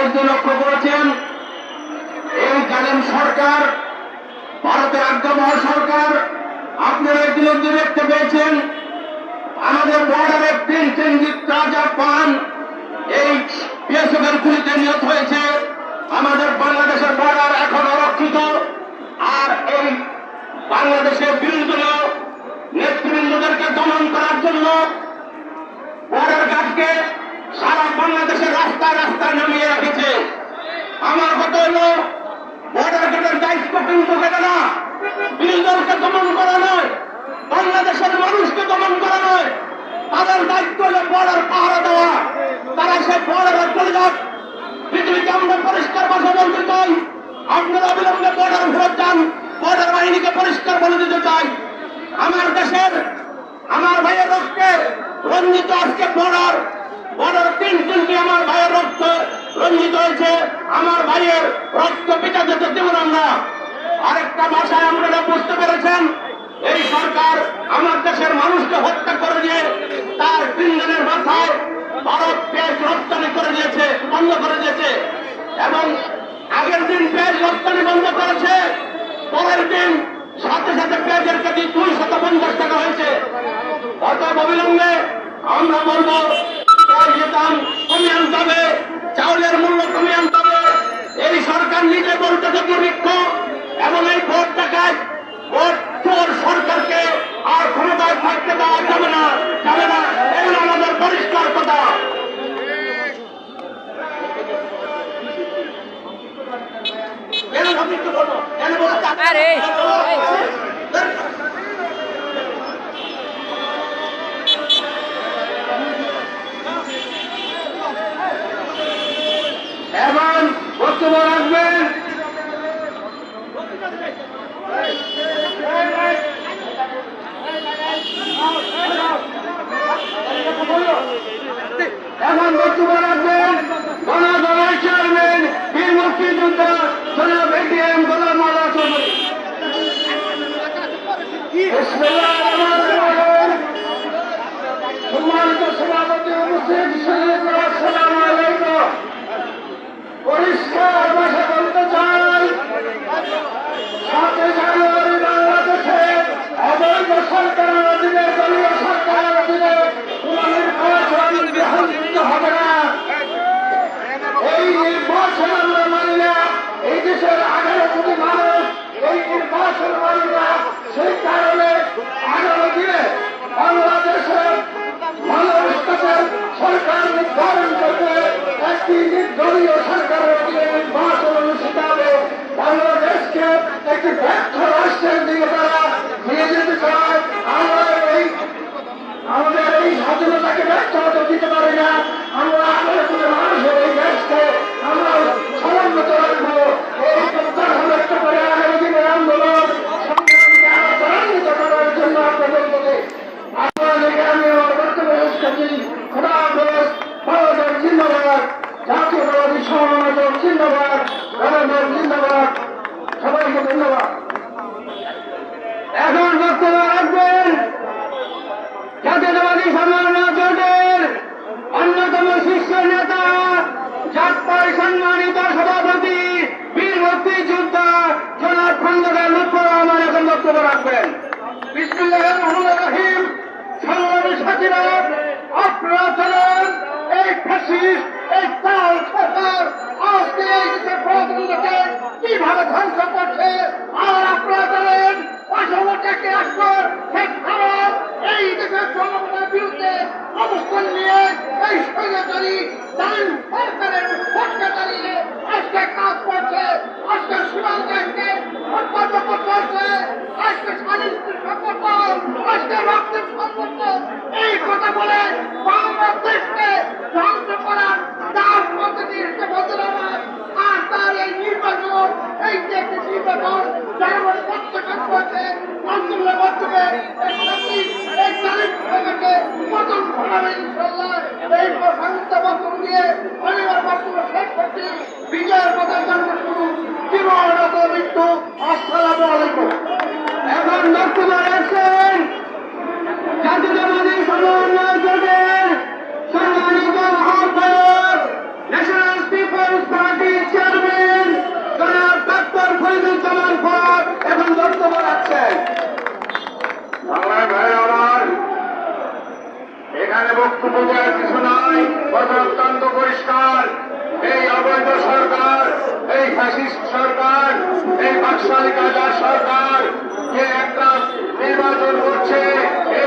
ইতিমধ্যে লক্ষ্য করেছেন। এই জালেম সরকার, ভারতের আজ্ঞাবহ সরকার, আপনারা ইতিমধ্যে দেখতে পেয়েছেন। আমাদের বর্ডারে তিন তিন রাজা পান এই বিএসএফের গুলিতে নিহত হয়েছে আমাদের বাংলাদেশের বর্ডার এখন অরক্ষিত আর এই বাংলাদেশের বিরোধী দলীয় নেতৃবৃন্দদেরকে দমন করার জন্য বর্ডার গার্ডকে সারা রাস্তা রাস্তায় নামিয়ে রেখেছে। আমার কথা হলো বর্ডার গার্ডের দায়িত্ব কিন্তু কেটে না। বিরোধী দমন করা নয়, বাংলাদেশের মানুষকে দমন করা নয়। তাদের দায়িত্ব হলো বর্ডার পাহারা দেওয়া। তারা সে বর্ডারে চলে যাক। পৃথিবীকে আমরা পরিষ্কার ভাষা বলতে চাই। আপনারা অবিলম্বে বর্ডার ফেরত যান। বর্ডার বাহিনীকে পরিষ্কার বলে দিতে চাই। আমার দেশের, আমার ভাইয়ের রক্তে রঞ্জিত আজকে বর্ডার বর্ডার তিন তিনটি আমার রক্ত রঞ্জিত হয়েছে। আমার ভাইয়ের রক্ত পিতা যেতে দেব আমরা। আরেকটা ভাষায় আপনারা বুঝতে পেরেছেন। এই সরকার আমার দেশের মানুষকে হত্যা করে দিয়ে, তার তিন দিনের মাথায় ভারত পেঁয়াজ রপ্তানি করে দিয়েছে, বন্ধ করে দিয়েছে। এবং আগের দিন পেঁয়াজ রপ্তানি বন্ধ করেছে। পরের দিন সাথে সাথে পেঁয়াজের কেজি দুই শত পঞ্চাশ টাকা হয়েছে। অতএব অবিলম্বে আমরা বলব পেঁয়াজের দাম কমিয়ে আনতে হবে। চাউলের মূল্য কমিয়ে আনতে হবে। এই সরকার নিজে বলতেছে দুর্ভিক্ষ এবং এই ভোট টাকায় ভোট সরকারকে আর ক্ষমতায় থাকতে দেওয়া যাবে না যাবে না। এগুলো আমাদের পরিষ্কার কথা? আরে এখন বক্তব্য রাখবেন এখন বক্তব্য রাখবেন গণদলের চেয়ারম্যান বীর মুক্তিযোদ্ধা জনাব এটিএম গোলাম মালা চৌধুরী বিসমিল্লাহির রহমানির রহিম। সম্মানিত সভাপতি উপস্থিত শহীদ আসসালামু আলাইকুম পরিষ্কার ভাষা বলতে চাই সাতই জানুয়ারি বাংলাদেশে অবৈধ সরকারের অধীনে দলীয় সরকারের অধীনে কোন নির্বাচন গ্রহণ করতে হবে না এই নির্বাচন আমরা মানি না এই দেশের আঠারো কোটি মানুষ এই মানি না সেই কারণে আগামী দিনে বাংলাদেশের মানবতার সরকার নির্ধারণ করবে একটি নির্দলীয় সরকারের নির্বাচন অনুষ্ঠিত হবে। বাংলাদেশকে একটি ব্যর্থ জিন্দাবাদ ভারতের জিন্দাবাদ, সবাইকে ধন্যবাদ। এখন বক্তব্য রাখবেন জাতীয়তাবাদী সম্মেলন জোটের অন্যতম শীর্ষ নেতা জাতপাই সম্মানিত সভাপতি, বীর মুক্তিযোদ্ধা জনাব খন্দকার লুৎফর রহমান এখন বক্তব্য রাখবেন। বিসমুল্লাহ রহমান রহিম। সংগ্রামী সাথীরা, আপনারা এই ফ্যাসিস্ট এই তাল কীভাবে ধ্বংস করছে? আর আপনারা জানেন পাশাপাশি একবার শেখ হারাম এই দেশের জনগণের বিরুদ্ধে অবস্থান নিয়ে এই স্বৈরাচারী জালিম সরকারের পক্ষে দাঁড়িয়ে আজকে কাজ করছে, আজকে সীমান্তকে অত্যন্ত করছে আজকে স্বাধীন সংগঠন আজকে রক্তের সম্পর্ক এই কথা বলে বাংলাদেশকে ধ্বংস করার তার হিসেবে বলতে আমার আর তার এই নির্বাচন এই যে একটি নির্বাচন জনগণ প্রত্যাখ্যান করেছে এই সত্যি এই তারিখ থেকে দিয়ে অনিবার বক্তব্য শেষ করছি। বিজয়ের পথের জন্য শুরু জীবনত মৃত্যু। আসসালামু আলাইকুম। এখন বক্তব্য রাখছেন জাতীয়তাবাদী সমন্বয় জোটের সম্মানিত আহ্বায়ক ন্যাশনাল পিপলস বোঝার কিছু নাই কথা অত্যন্ত পরিষ্কার এই অবৈধ সরকার এই ফ্যাসিস্ট সরকার, এই বাকশালী কাজার সরকার যে একটা নির্বাচন করছে, এই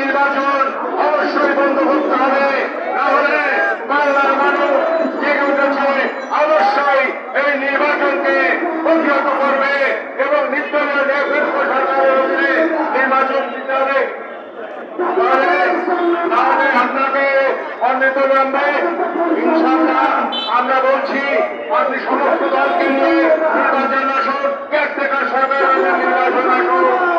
নির্বাচন অবশ্যই বন্ধ করতে হবে। তাহলে বাংলার তাহলে আপনাকে অন্যত জানবে ইনশাল্লাহ আমরা বলছি, আপনি সমস্ত দলকে নিয়ে নির্বাচন আসুন কেয়ারটেকার সরকার নির্বাচন আসুন।